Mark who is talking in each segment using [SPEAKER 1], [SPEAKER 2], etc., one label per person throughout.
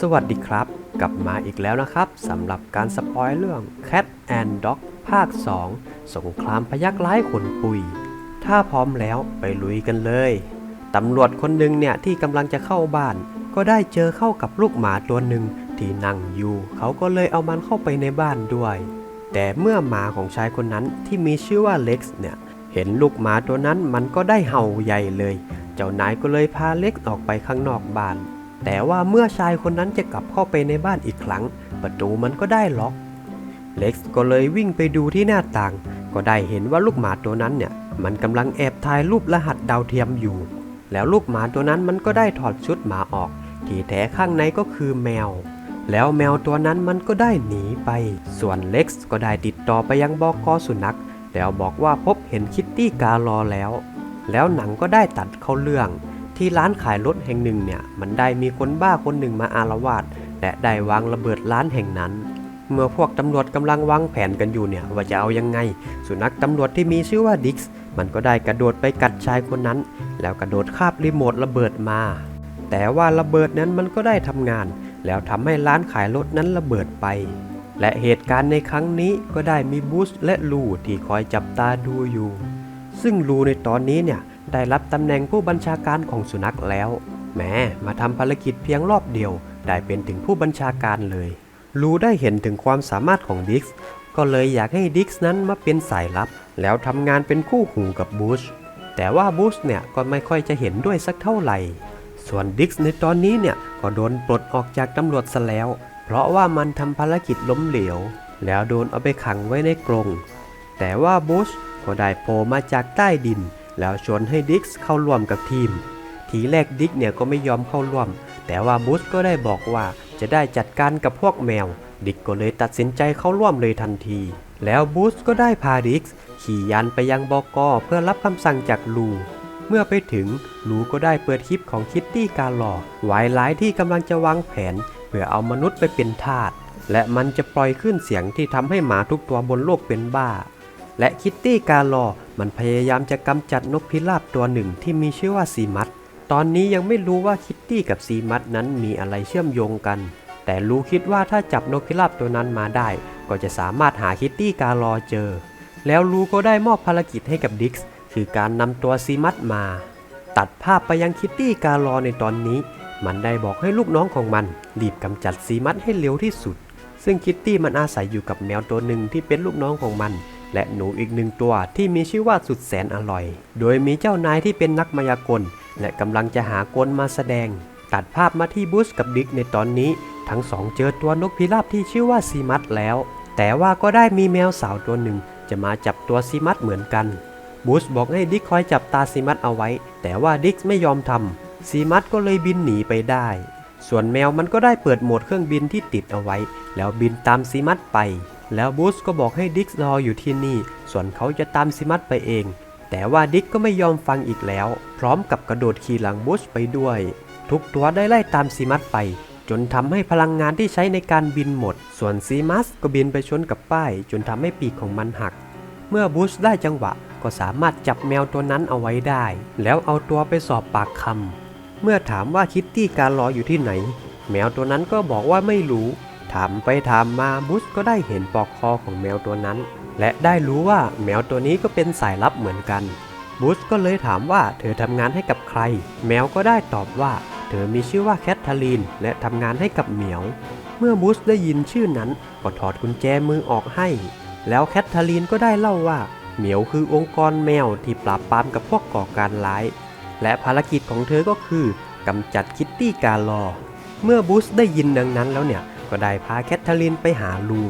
[SPEAKER 1] สวัสดีครับ กลับมาอีกแล้วนะครับสำหรับการสปอยเรื่อง Cat and Dog ภาค 2 สงครามพยักร้ายขนปุย ถ้าพร้อมแล้วไปลุยกันเลยตำรวจคนหนึ่งเนี่ยที่กำลังจะเข้าบ้าน ก็ได้เจอเข้ากับลูกหมาตัวหนึ่งที่นั่งอยู่ เขาก็เลยเอามันเข้าไปในบ้านด้วย แต่เมื่อหมาของชายคนนั้นที่มีชื่อว่าเล็กซ์เนี่ยเห็นลูกหมาตัวนั้นมันก็ได้เห่าใหญ่เลย เจ้านายก็เลยพาเล็กซ์ออกไปข้างนอกบ้าน แต่ว่าเมื่อชายคนนั้นจะกลับเข้าไปในบ้านอีกครั้ง ประตูมันก็ได้ล็อกเล็กซ์ก็เลยวิ่งไปดูที่หน้าต่าง ก็ได้เห็นว่าลูกหมาตัวนั้นเนี่ย มันกำลังแอบถ่ายรูปรหัสดาวเทียมอยู่ แล้วลูกหมาตัวนั้นมันก็ได้ถอดชุดหมาออก ที่แท้ข้างในก็คือแมว แล้วแมวตัวนั้นมันก็ได้หนีไป ส่วนเล็กซ์ก็ได้ติดต่อไปยังบอกอสุนัข แล้วบอกว่าพบเห็นคิตตี้กาลอแล้ว แล้วหนังก็ได้ตัดเข้าเรื่อง ที่ร้านขายรถแห่งหนึ่งเนี่ยมันได้มีคนบ้าคนหนึ่งมาอารวาสและได้วางระเบิดร้านแห่งนั้น เมื่อพวกตำรวจกำลังวางแผนกันอยู่เนี่ยว่าจะเอายังไง สุนัขตำรวจที่มีชื่อว่าดิกส์มันก็ได้กระโดดไปกัดชายคนนั้น แล้วกระโดดคาบรีโมทระเบิดมา แต่ว่าระเบิดนั้นมันก็ได้ทำงาน แล้วทำให้ร้านขายรถนั้นระเบิดไป และเหตุการณ์ในครั้งนี้ก็ได้มีบูสและลูที่คอยจับตาดูอยู่ ซึ่งลูในตอนนี้เนี่ย ได้รับตำแหน่งผู้บัญชาการของสุนัขแล้ว แม้มาทำภารกิจเพียงรอบเดียว ได้เป็นถึงผู้บัญชาการเลยลูได้เห็นถึงความสามารถของดิกส์ก็เลยอยากให้ดิกส์นั้นมาเป็นสายลับ แล้วทำงานเป็นคู่หูกับบูชแต่ว่าบูชเนี่ยก็ไม่ค่อยจะเห็นด้วยสักเท่าไหร่ ส่วนดิกส์ในตอนนี้เนี่ยก็โดนปลดออกจากตำรวจซะแล้ว เพราะว่ามันทำภารกิจล้มเหลว แล้วโดนเอาไปขังไว้ในกรงแต่ว่าบูชก็ได้โผล่มาจากใต้ดิน แล้วชวนให้ดิกส์เข้าร่วมกับทีม ทีแรกดิกเนี่ยก็ไม่ยอมเข้าร่วม แต่ว่าบูชก็ได้บอกว่าจะได้จัดการกับพวกแมว ดิกก็เลยตัดสินใจเข้าร่วมเลยทันที แล้วบูชก็ได้พาดิกส์ขี่ยานไปยังบอกอเพื่อรับคำสั่งจากลูเมื่อไปถึงลูก็ได้เปิดคลิปของคิตตี้การหลอไวายร้ายที่กำลังจะวางแผน เพื่อเอามนุษย์ไปเป็นทาส และมันจะปล่อยขึ้นเสียงที่ทำให้หมาทุกตัวบนโลกเป็นบ้า และคิตตี้การลอ มันพยายามจะกำจัดนกพิราบตัวหนึ่งที่มีชื่อว่าซีมัตตอนนี้ยังไม่รู้ว่าคิตตี้กับซีมัตนั้นมีอะไรเชื่อมโยงกัน แต่รู้คิดว่าถ้าจับนกพิราบตัวนั้นมาได้ ก็จะสามารถหาคิตตี้การลอเจอ แล้วลูก็ได้มอบภารกิจให้กับดิกส์คือการนำตัวซีมัตมา ตัดภาพไปยังคิตตี้การลอในตอนนี้ มันได้บอกให้ลูกน้องของมันรีบกำจัดซีมัตให้เร็วที่สุด ซึ่งคิตตี้มันอาศัยอยู่กับแมวตัวหนึ่งที่เป็นลูกน้องของมัน และหนูอีกหนึ่งตัวที่มีชื่อว่าสุดแสนอร่อย โดยมีเจ้านายที่เป็นนักมายากล และกำลังจะหากลมาแสดง ตัดภาพมาที่บูสกับดิกในตอนนี้ ทั้งสองเจอตัวนกพิราบที่ชื่อว่าซีมัตแล้ว แต่ว่าก็ได้มีแมวสาวตัวหนึ่ง จะมาจับตัวซีมัตเหมือนกันบูสบอกให้ดิกคอยจับตาซีมัตเอาไว้ แต่ว่าดิกไม่ยอมทำซีมัตก็เลยบินหนีไปได้ ส่วนแมวมันก็ได้เปิดโหมดเครื่องบินที่ติดเอาไว้ แล้วบินตามซีมัตไป แล้วบูสก็บอกให้ดิกรออยู่ที่นี่ ส่วนเขาจะตามซีมัตไปเอง แต่ว่าดิกก็ไม่ยอมฟังอีกแล้ว พร้อมกับกระโดดขี่หลังบูสไปด้วย ทุกตัวได้ไล่ตามซีมัตไป จนทำให้พลังงานที่ใช้ในการบินหมด ส่วนซีมัสก็บินไปชนกับป้าย จนทำให้ปีกของมันหัก เมื่อบูชได้จังหวะก็สามารถจับแมวตัวนั้นเอาไว้ได้ แล้วเอาตัวไปสอบปากคำเมื่อถามว่าคิตตี้การรออยู่ที่ไหน แมวตัวนั้นก็บอกว่าไม่รู้ ถามไปถามมาบูชก็ได้เห็นปลอกคอของแมวตัวนั้น และได้รู้ว่าแมวตัวนี้ก็เป็นสายลับเหมือนกันบูชก็เลยถามว่าเธอทำงานให้กับใคร แมวก็ได้ตอบว่า เธอมีชื่อว่าแคทเธอรีนและทำงานให้กับเหมียว เมื่อบูชได้ยินชื่อนั้นก็ถอดกุญแจมือออกให้ แล้วแคทเธอรีนก็ได้เล่าว่าเหมียวคือองค์กรแมวที่ปราบปรามกับพวกก่อการร้าย และภารกิจของเธอก็คือกำจัดคิตตี้การลอ เมื่อบูสได้ยินดังนั้นแล้วเนี่ย ก็ได้พาแคทเธอรีนไปหาลู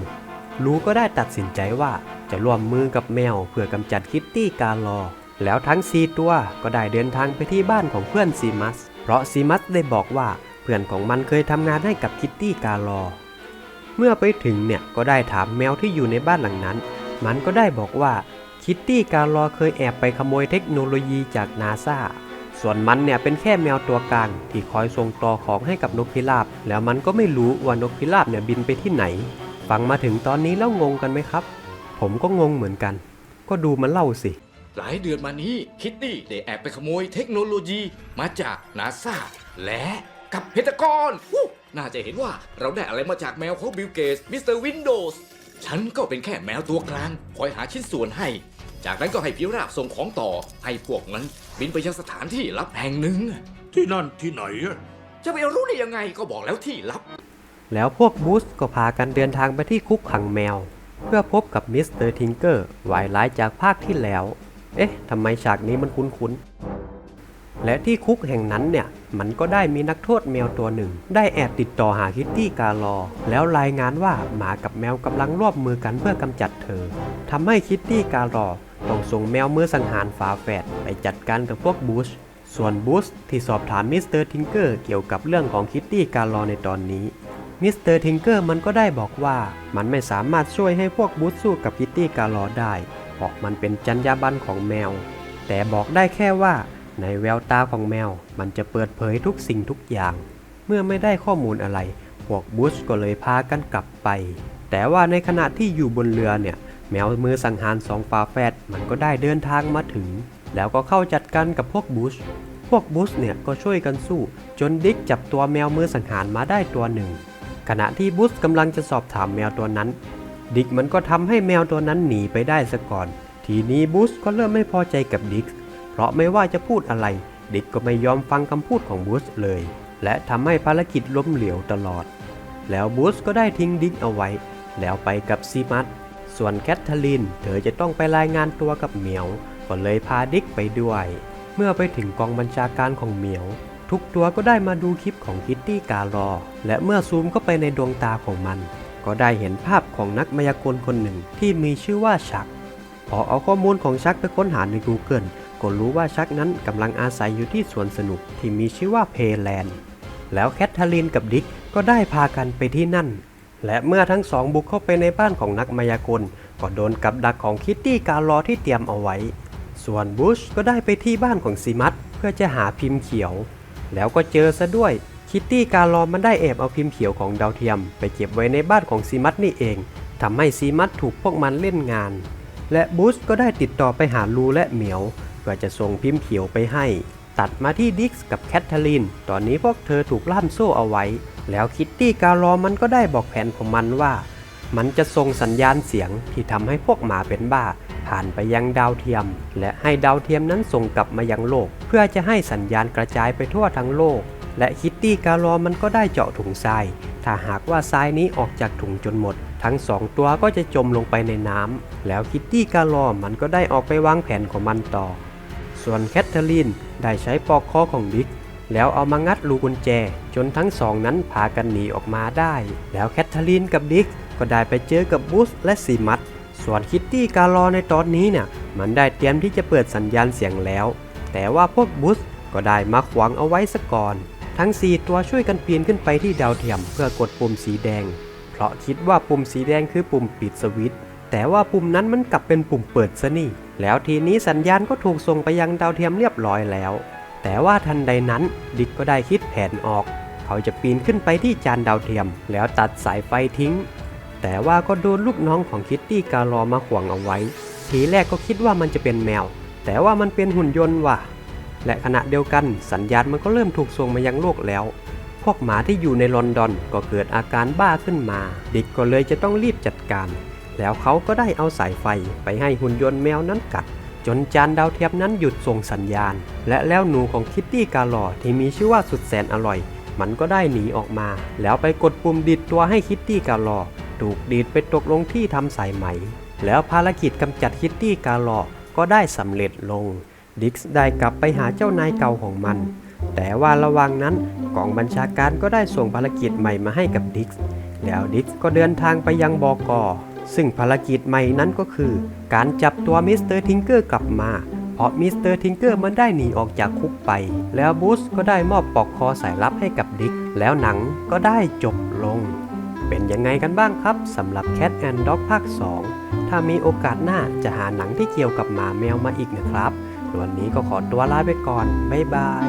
[SPEAKER 1] ลูก็ได้ตัดสินใจว่าจะร่วมมือกับแมวเพื่อกำจัดคิตตี้การลอ แล้วทั้งสีตัวก็ได้เดินทางไปที่บ้านของเพื่อนซีมัส เพราะซีมัสได้บอกว่าเพื่อนของมันเคยทำงานให้กับคิตตี้การลอ เมื่อไปถึงเนี่ยก็ได้ถามแมวที่อยู่ในบ้านหลังนั้น มันก็ได้บอกว่าคิตตี้การลอเคยแอบไปขโมยเทคโนโลยีจากนาซา ส่วนมันเนี่ยเป็นแค่แมวตัวกลางที่คอยส่งต่อของให้กับนกพิราบ แล้วมันก็ไม่รู้ว่านกพิราบเนี่ยบินไปที่ไหน ฟังมาถึงตอนนี้แล้วงงกันไหมครับ ผมก็งงเหมือนกัน ก็ดูมันเล่าสิ
[SPEAKER 2] หลายเดือนมานี้คิตตี้ได้แอบไปขโมยเทคโนโลยีมาจากนาซาและกับเพตากอนน่าจะเห็นว่าเราได้อะไรมาจากแมวของบิลเกตมิสเตอร์วินโดว์ฉันก็เป็นแค่แมวตัวกลางคอยหาชิ้นส่วนให้ จากนั้นก็ให้พิราบส่งของต่อ ให้พวกมันบินไปยังสถานที่ลับแห่งหนึ่ง
[SPEAKER 3] ที่นั่นที่ไหนอะ
[SPEAKER 2] จะไปรู้ได้ยังไงก็บอกแล้วที่ลับ
[SPEAKER 1] แล้วพวกบูสก็พากันเดินทางไปที่คุกขังแมว เพื่อพบกับมิสเตอร์ทิงเกอร์วายร้ายจากภาคที่แล้ว เอ๊ะทำไมฉากนี้มันคุ้นๆ และที่คุกแห่งนั้นเนี่ย มันก็ได้มีนักโทษแมวตัวหนึ่ง ได้แอบติดต่อหาคิตตี้กาลอ แล้วรายงานว่าหมากับแมวกำลังร่วมมือกันเพื่อกำจัดเธอทำให้คิตตี้กาลอ ต้องส่งแมวมือสังหารฝาแฝดไปจัดการกับพวกบูช ส่วนบูชที่สอบถามมิสเตอร์ทิงเกอร์เกี่ยวกับเรื่องของคิตตี้กาลอในตอนนี้ มิสเตอร์ทิงเกอร์มันก็ได้บอกว่ามันไม่สามารถช่วยให้พวกบูธสู้กับคิตตี้กาลอได้ เพราะมันเป็นจรรยาบรรณของแมว แต่บอกได้แค่ว่าในแววตาของแมว มันจะเปิดเผยทุกสิ่งทุกอย่าง เมื่อไม่ได้ข้อมูลอะไร พวกบูชก็เลยพากันกลับไป แต่ว่าในขณะที่อยู่บนเรือเนี่ย แมวมือสังหารสองฝาแฝดมันก็ได้เดินทางมาถึง แล้วก็เข้าจัดการกับพวกบูชพวกบูชเนี่ยก็ช่วยกันสู้ จนดิกจับตัวแมวมือสังหารมาได้ตัวหนึ่ง ขณะที่บูสกำลังจะสอบถามแมวตัวนั้น ดิกมันก็ทำให้แมวตัวนั้นหนีไปได้ซะก่อน ทีนี้บูสก็เริ่มไม่พอใจกับดิกเพราะไม่ว่าจะพูดอะไร ดิกก็ไม่ยอมฟังคำพูดของบูสเลย และทำให้ภารกิจล้มเหลวตลอด แล้วบูสก็ได้ทิ้งดิกเอาไว้ แล้วไปกับซีมัส ส่วนแคทเธอรีนเธอจะต้องไปรายงานตัวกับเหมียว ก็เลยพาดิกไปด้วย เมื่อไปถึงกองบัญชาการของเหมียว ทุกตัวก็ได้มาดูคลิปของคิตตี้การอและเมื่อซูมเข้าไปในดวงตาของมัน ก็ได้เห็นภาพของนักมายากลคนหนึ่งที่มีชื่อว่าชัก พอเอาข้อมูลของชักไปค้นหาใน Google ก็รู้ว่าชักนั้นกำลังอาศัยอยู่ที่สวนสนุกที่มีชื่อว่าเพแลนด์แล้วแคทเธอรีนกับดิกก็ได้พากันไปที่นั่น และเมื่อทั้งสองบุกเข้าไปในบ้านของนักมายากล ก็โดนกับดักของคิตตี้การอที่เตรียมเอาไว้ ส่วนบุชก็ได้ไปที่บ้านของซีมัสเพื่อจะหาพิมพ์เขียว แล้วก็เจอซะด้วย คิตตี้การอมันได้แอบเอาพิมพ์เขียวของดาวเทียม ไปเก็บไว้ในบ้านของซีมัสนี่เองทำให้ซีมัสถูกพวกมันเล่นงาน และบูสก็ได้ติดต่อไปหาลูและเหมียวเพื่อจะส่งพิมพ์เขียวไปให้ ตัดมาที่ดิกส์กับแคทเธอรีน ตอนนี้พวกเธอถูกล่ามโซ่เอาไว้ แล้วคิตตี้การอมันก็ได้บอกแผนของมันว่า มันจะส่งสัญญาณเสียงที่ทำให้พวกหมาเป็นบ้า ผ่านไปยังดาวเทียม และให้ดาวเทียมนั้นส่งกลับมายังโลก เพื่อจะให้สัญญาณกระจายไปทั่วทั้งโลก และคิตตี้การอมันก็ได้เจาะถุงทราย ถ้าหากว่าทรายนี้ออกจากถุงจนหมด ทั้งสองตัวก็จะจมลงไปในน้ำแล้วคิตตี้การอมันก็ได้ออกไปวางแผนของมันต่อ ส่วนแคทเธอรีนได้ใช้ปอกคอของดิก แล้วเอามางัดรูกุญแจ จนทั้งสองนั้นพากันหนีออกมาได้ แล้วแคทเธอรีนกับดิกก็ได้ไปเจอกับบูสและซีมัสส่วนคิตตี้การอในตอนนี้เนี่ยมันได้เตรียมที่จะเปิดสัญญาณเสียงแล้ว แต่ว่าพวกบูสก็ได้มาขวางเอาไว้ซะก่อน ทั้ง 4 ตัวช่วยกันปีนขึ้นไปที่ดาวเทียมเพื่อกดปุ่มสีแดง เพราะคิดว่าปุ่มสีแดงคือปุ่มปิดสวิตช์แต่ว่าปุ่มนั้นมันกลับเป็นปุ่มเปิดซะนี่ แล้วทีนี้สัญญาณก็ถูกส่งไปยังดาวเทียมเรียบร้อยแล้ว แต่ว่าทันใดนั้นดิกก็ได้คิดแผนออก เขาจะปีนขึ้นไปที่จานดาวเทียม แล้วตัดสายไฟทิ้ง แต่ว่าก็โดนลูกน้องของคิตตี้การอมาขวงเอาไว้ ทีแรกก็คิดว่ามันจะเป็นแมว แต่ว่ามันเป็นหุ่นยนต์ว่ะ และขณะเดียวกันสัญญาณมันก็เริ่มถูกส่งมายังโลกแล้ว พวกหมาที่อยู่ในลอนดอนก็เกิดอาการบ้าขึ้นมา ดิกก็เลยจะต้องรีบจัดการ แล้วเขาก็ได้เอาสายไฟไปให้หุ่นยนต์แมวนั้นกัด จนจานดาวเทียมนั้นหยุดส่งสัญญาณ และแล้วหนูของคิตตี้กาลอที่มีชื่อว่าสุดแสนอร่อย มันก็ได้หนีออกมา แล้วไปกดปุ่มดีดตัวให้คิตตี้กาลอถูกดีดไปตกลงที่ทำสายไหม แล้วภารกิจกำจัดคิตตี้กาลอก็ได้สำเร็จลง ดิกส์ได้กลับไปหาเจ้านายเก่าของมัน แต่ว่าระหว่างนั้นกองบัญชาการก็ได้ส่งภารกิจใหม่มาให้กับดิกส์แล้วดิกส์ก็เดินทางไปยังบอกอ ซึ่งภารกิจใหม่นั้นก็คือ การจับตัวมิสเตอร์ทิงเกอร์กลับมา เพราะมิสเตอร์ทิงเกอร์มันได้หนีออกจากคุกไป แล้วบูสก็ได้มอบปลอกคอสายลับให้กับดิก แล้วหนังก็ได้จบลง เป็นยังไงกันบ้างครับสำหรับ Cat and Dog ภาค 2 ถ้ามีโอกาสหน้าจะหาหนังที่เกี่ยวกับหมาแมวมาอีกนะครับ วันนี้ก็ขอตัวลาไปก่อน บ๊ายบาย